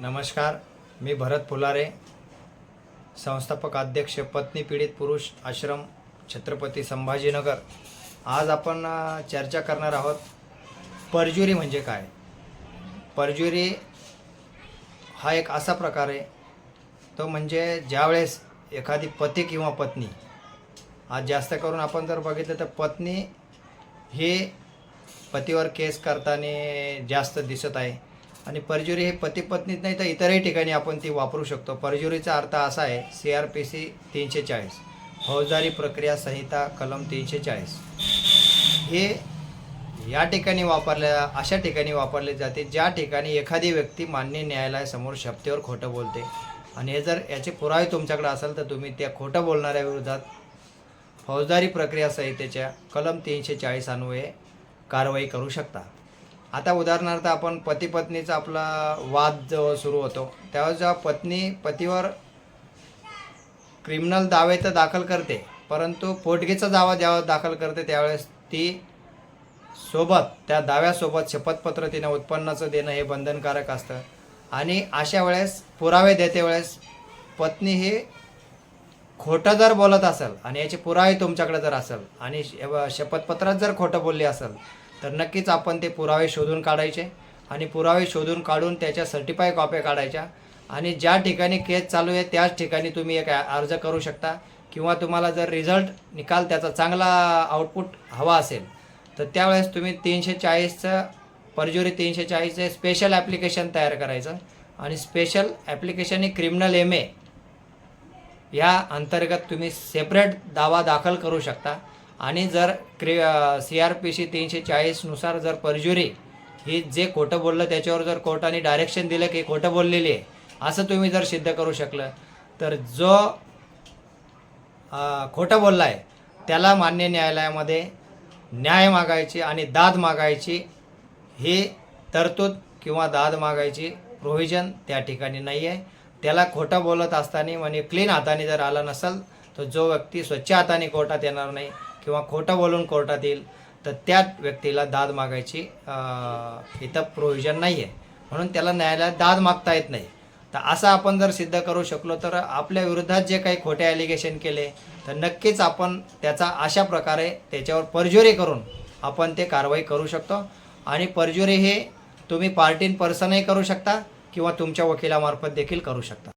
नमस्कार मी भरत फुलारे संस्थापक अध्यक्ष पत्नी पीडित पुरुष आश्रम छत्रपती संभाजीनगर. आज आपण चर्चा करणार आहोत परजुरी म्हणजे काय? परजुरी हा एक असा प्रकार आहे तो म्हणजे ज्यावेळेस एखादी पती किंवा पत्नी आज जास्त करून आपण जर बघितलं तर पत्नी हे पतीवर केस करताना जास्त दिसत आहे. आणि परजुरी हे पती पत्नीत नाही तर इतरही ठिकाणी आपण ती वापरू शकतो. परजुरीचा अर्थ असा आहे सी आर पी सी तीनशे चाळीस फौजदारी प्रक्रिया संहिता कलम तीनशे चाळीस हे या ठिकाणी वापरल्या अशा ठिकाणी वापरले जाते ज्या ठिकाणी एखादी व्यक्ती मान्य न्यायालयासमोर शपथेवर खोटं बोलते. आणि हे जर याचे पुरावे तुमच्याकडे असेल तर तुम्ही त्या खोटं बोलणाऱ्या विरोधात फौजदारी प्रक्रिया संहितेच्या कलम तीनशे चाळीस अन्वये कारवाई करू शकता. आता उदाहरणार्थ आपण पती पत्नीचा आपला वाद जेव्हा सुरू होतो त्यावेळेस जेव्हा पत्नी पतीवर क्रिमिनल दावे तर दाखल करते परंतु पोटगीचा दावा जेव्हा दाखल करते त्यावेळेस ती सोबत त्या दाव्यासोबत शपथपत्र तिने उत्पन्नाचं देणं हे बंधनकारक असतं. आणि अशा वेळेस पुरावे देते वेळेस पत्नी ही खोटं जर बोलत असेल आणि याचे पुरावे तुमच्याकडे जर असेल आणि शपथपत्रात जर खोटं बोलली असेल तर नक्कीच आपण ते पुरावे शोधून काढायचे आणि पुरावे शोधून काढून त्याच्या सर्टिफाय कॉप्या काढायच्या. आणि ज्या ठिकाणी केस चालू आहे त्याच ठिकाणी तुम्ही एक अर्ज करू शकता किंवा तुम्हाला जर रिझल्ट निकाल त्याचा चांगला आउटपुट हवा असेल तर त्यावेळेस तुम्ही तीनशे चाळीसचं परजुरी तीनशे चाळीसचे स्पेशल ॲप्लिकेशन तयार करायचं. आणि स्पेशल ॲप्लिकेशन हे क्रिमिनल एम ए या अंतर्गत तुम्ही सेपरेट दावा दाखल करू शकता. आणि जर क्रि सी आर पी सी तीनशे चाळीसनुसार जर परजुरी ही जे खोटं बोललं त्याच्यावर जर कोर्टाने डायरेक्शन दिलं की खोटं बोललेली आहे असं तुम्ही जर सिद्ध करू शकलं तर जो खोटं बोलला आहे त्याला मान्य न्यायालयामध्ये न्याय मागायची आणि दाद मागायची ही तरतूद किंवा दाद मागायची प्रोव्हिजन त्या ठिकाणी नाही आहे त्याला खोटं बोलत असताना म्हणजे क्लीन हाताने जर आला नसेल तर जो व्यक्ती स्वच्छ हाताने कोर्टात येणार नाही किंवा खोटं बोलून कोर्टात येईल तर त्या व्यक्तीला दाद मागायची इथं प्रोव्हिजन नाही आहे म्हणून त्याला न्यायालयात दाद मागता येत नाही. तर असं आपण जर सिद्ध करू शकलो तर आपल्या विरोधात जे काही खोटे ॲलिगेशन केले तर नक्कीच आपण त्याचा अशा प्रकारे त्याच्यावर परजुरी करून आपण ते कारवाई करू शकतो. आणि परजुरी हे तुम्ही पार्टीन पर्सनही करू शकता किंवा तुमच्या वकिलामार्फत देखील करू शकता.